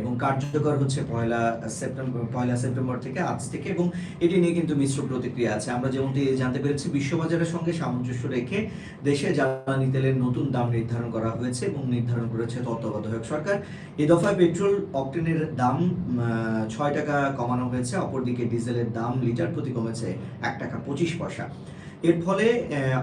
এবং কার্যকর হচ্ছে পয়লা সেপ্টেম্বর পয়লা সেপ্টেম্বর থেকে আজ থেকে এবং এটি নিয়ে কিন্তু মিশ্র প্রতিক্রিয়া আছে। আমরা যেমনটি জানতে পেরেছি, বিশ্ববাজারের সঙ্গে সামঞ্জস্য রেখে দেশে জ্বালানি তেলের নতুন দাম নির্ধারণ করা হয়েছে এবং নির্ধারণ করেছে তত্ত্বাবধায়ক সরকার। এ দফায় পেট্রোল অক্টেনের দাম ছয় টাকা কমানো হয়েছে, অপরদিকে ডিজেলের দাম লিটার প্রতি কমেছে এক টাকা পঁচিশ পয়সা। এর ফলে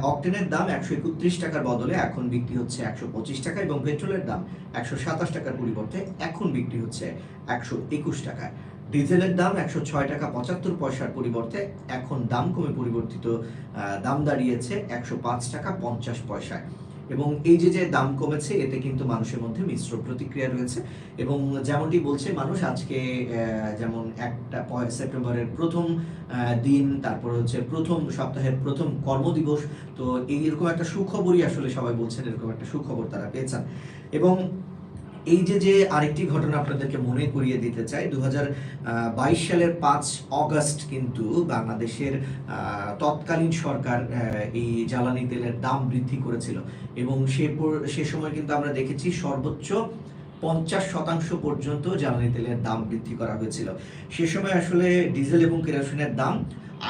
অক্টেনের দাম একশো একত্রিশ টাকার বদলে এখন বিক্রি হচ্ছে একশো পঁচিশ টাকা এবং পেট্রোলের দাম একশো সাতাশ টাকার পরিবর্তে এখন বিক্রি হচ্ছে একশো একুশ টাকায়। ডিজেলের দাম একশো ছয় টাকা পঁচাত্তর পয়সার পরিবর্তে এখন দাম কমে পরিবর্তিত দাম দাঁড়িয়েছে একশো পাঁচ টাকা পঞ্চাশ পয়সায়। এবং এই যে যে দাম কমেছে, এতে কিন্তু মানুষের মধ্যে মিশ্র প্রতিক্রিয়া রয়েছে এবং যেমনটি বলছে মানুষ, আজকে যেমন পয়- সেপ্টেম্বরের প্রথম দিন, তারপর হচ্ছে প্রথম সপ্তাহের প্রথম কর্মদিবস। তো এইরকম একটা সুখবরই আসলে সবাই বলছেন, এরকম একটা সুখবর তারা পেয়েছেন। এবং এই যে যে আরেকটি ঘটনা আপনাদেরকে মনে করিয়ে দিতে চাই দু সালের পাঁচ অগস্ট কিন্তু বাংলাদেশের তৎকালীন সরকার এই জ্বালানি তেলের দাম বৃদ্ধি করেছিল। এবং সে সে সময় কিন্তু আমরা দেখেছি সর্বোচ্চ পঞ্চাশ শতাংশ পর্যন্ত জ্বালানি তেলের দাম বৃদ্ধি করা হয়েছিল। সে সময় আসলে ডিজেল এবং কেরোসিনের দাম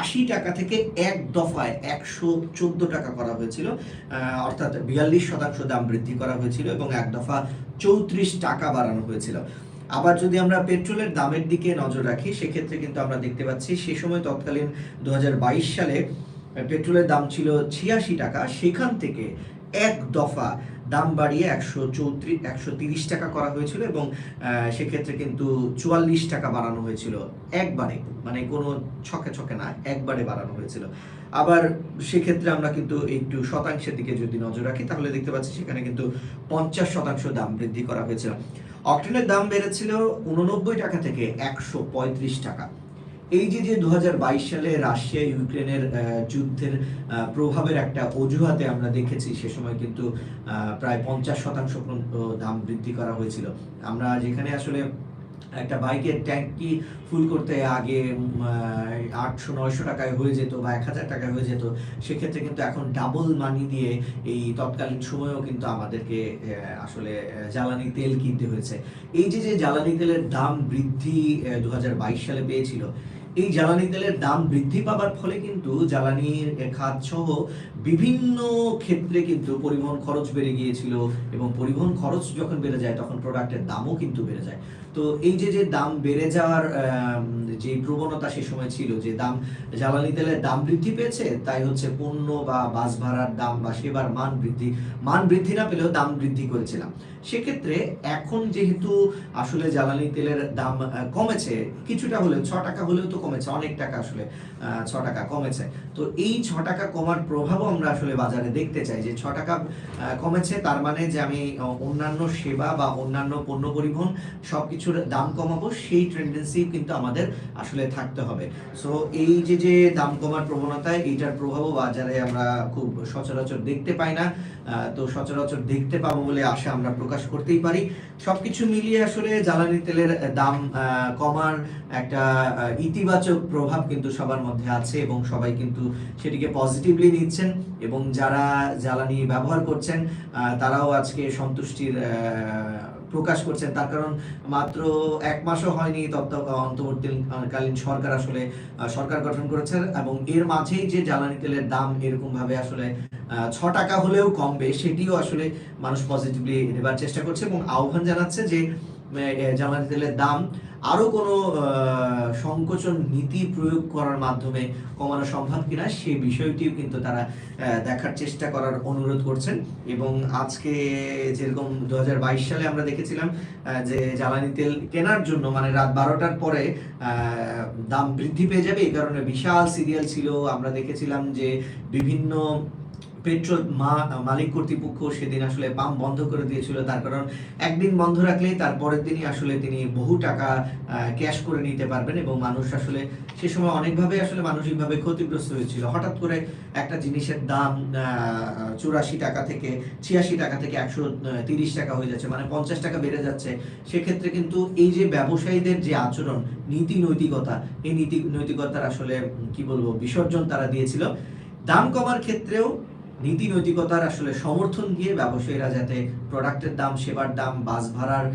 আশি টাকা থেকে এক দফায় একশো চোদ্দ টাকা করা হয়েছিল। অর্থাৎ বিয়াল্লিশ শতাংশ দাম বৃদ্ধি করা হয়েছিল এবং এক দফা চৌত্রিশ টাকা বাড়ানো হয়েছিল। আবার যদি আমরা পেট্রোলের দামের দিকে নজর রাখি, সেক্ষেত্রে কিন্তু আমরা দেখতে পাচ্ছি সে সময় তৎকালীন দু হাজার বাইশ সালে পেট্রোলের দাম ছিল ছিয়াশি টাকা, সেখান থেকে এক দফা দাম বাড়িয়ে একশো চৌত্রিশ একশো তিরিশ টাকা করা হয়েছিল এবং সেক্ষেত্রে কিন্তু চুয়াল্লিশ টাকা বাড়ানো হয়েছিল। একবারে মানে কোনো ছকে ছকে না, একবারে বাড়ানো হয়েছিল। আবার সেক্ষেত্রে আমরা কিন্তু একটু শতাংশের দিকে যদি নজর রাখি, তাহলে দেখতে পাচ্ছি সেখানে কিন্তু পঞ্চাশ শতাংশ দাম বৃদ্ধি করা হয়েছিল। অক্টেনের দাম বেড়েছিল উননব্বই টাকা থেকে একশো পঁয়ত্রিশ টাকা। এই যে যে দু হাজার বাইশ সালে রাশিয়া, ইউক্রেনের যুদ্ধের প্রভাবের একটা অজুহাতে আমরা দেখেছি, সে সময় কিন্তু প্রায় পঞ্চাশ শতাংশ দাম বৃদ্ধি করা হয়েছিল। আমরা যেখানে আসলে একটা বাইকের ট্যাঙ্কি ফুল করতে আগে আটশো, নয়শো টাকায় হয়ে যেত বা এক হাজার টাকায় হয়ে যেত, সেক্ষেত্রে কিন্তু এখন ডাবল মানি দিয়ে এই তৎকালীন সময়েও কিন্তু আমাদেরকে আসলে জ্বালানি তেল কিনতে হয়েছে। এই যে যে জ্বালানি তেলের দাম বৃদ্ধি দু হাজার বাইশ সালে পেয়েছিল এই জ্বালানি তেলের দাম বৃদ্ধি পাবার ফলে কিন্তু জ্বালানির খাত সহ বিভিন্ন ক্ষেত্রে কিন্তু পরিবহন খরচ বেড়ে গিয়েছিল এবং পরিবহন খরচ যখন বেড়ে যায়, তখন প্রোডাক্টের দামও কিন্তু বেড়ে যায়। তো এই যে যে দাম বেড়ে যাওয়ার যে প্রবণতা সে সময় ছিল, যে দাম, জ্বালানি তেলের দাম বৃদ্ধি পেয়েছে, তাই হচ্ছে পণ্য বা বাস ভাড়ার দাম বা সেবার মান বৃদ্ধি মান বৃদ্ধি না পেলেও দাম বৃদ্ধি করেছিলাম। সেক্ষেত্রে এখন যেহেতু আসলে জ্বালানি তেলের দাম কমেছে, কিছুটা হলেও, ছ টাকা হলেও তো কমেছে অনেক টাকা আসলে ছ টাকা কমেছে। তো এই ছ টাকা কমার প্রভাবও আমরা আসলে বাজারে দেখতে চাই যে ছ টাকা কমেছে তার মানে যে আমি অন্যান্য সেবা বা অন্যান্য পণ্য পরিবহন সবকিছুর দাম কমাবো সেই টেন্ডেন্সি কিন্তু আমাদের আসলে থাকতে হবে। সো এই যে যে দাম কমার প্রবণতা এইটার প্রভাবও বাজারে আমরা খুব সচরাচর দেখতে পাই না তো সচরাচর দেখতে পাবো বলে আশা আমরা প্রকাশ করতেই পারি। সবকিছু মিলিয়ে আসলে জ্বালানি তেলের দাম কমার একটা আহ, ইতিবাচক প্রভাব কিন্তু সবার মধ্যে আছে এবং সবাই কিন্তু সেটিকে পজিটিভলি নিচ্ছেন এবং যারা জ্বালানি ব্যবহার করছেন তারাও আজকে সন্তুষ্টির প্রকাশ করছেন। তার কারণ মাত্র এক মাসও হয়নি তত্ত্ব, অন্তর্বর্তীকালীন সরকার আসলে সরকার গঠন করেছে এবং এর মাঝেই যে জ্বালানি তেলের দাম এরকম ভাবে আসলে ছ টাকা হলেও কমবে, সেটিও আসলে মানুষ পজিটিভলি নেবার চেষ্টা করছে এবং আহ্বান জানাচ্ছে যে জ্বালানি তেলের দাম আরও কোনো সংকোচন নীতি প্রয়োগ করার মাধ্যমে কমানো সম্ভব কিনা সেই বিষয়টিও কিন্তু তারা দেখার চেষ্টা করার অনুরোধ করছেন। এবং আজকে যেরকম দু হাজার বাইশ সালে আমরা দেখেছিলাম যে জ্বালানি তেল কেনার জন্য মানে রাত বারোটার পরে দাম বৃদ্ধি পেয়ে যাবে। এই কারণে বিশাল সিরিয়াল ছিল। আমরা দেখেছিলাম যে বিভিন্ন পেট্রোল মা, মালিক কর্তৃপক্ষ সেদিন আসলে পাম্প বন্ধ করে দিয়েছিল। তার কারণ একদিন বন্ধ রাখলেই তারপরের দিনই আসলে তিনি বহু টাকা ক্যাশ করে নিতে পারবেন এবং মানুষ আসলে সে সময় অনেকভাবে আসলে মানসিকভাবে ক্ষতিগ্রস্ত হয়েছিল। হঠাৎ করে একটা জিনিসের দাম চুরাশি টাকা থেকে ছিয়াশি টাকা থেকে একশো তিরিশ টাকা হয়ে যাচ্ছে মানে পঞ্চাশ টাকা বেড়ে যাচ্ছে। সেক্ষেত্রে কিন্তু এই যে ব্যবসায়ীদের যে আচরণ, নীতি নৈতিকতা, এই নীতি নৈতিকতার আসলে, কি বলব, বিসর্জন তারা দিয়েছিল। দাম কমার ক্ষেত্রেও নীতি নৈতিকতার আসলে সমর্থন দিয়ে ব্যবসায়ীরা যাতে প্রোডাক্টের দাম, সেবার দাম, বাস ভাড়ার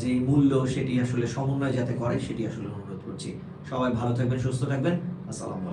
যে মূল্য সেটি আসলে সমন্বয় যাতে করে, সেটি আসলে অনুরোধ করছি। সবাই ভালো থাকবেন, সুস্থ থাকবেন। আসসালামু আলাইকুম।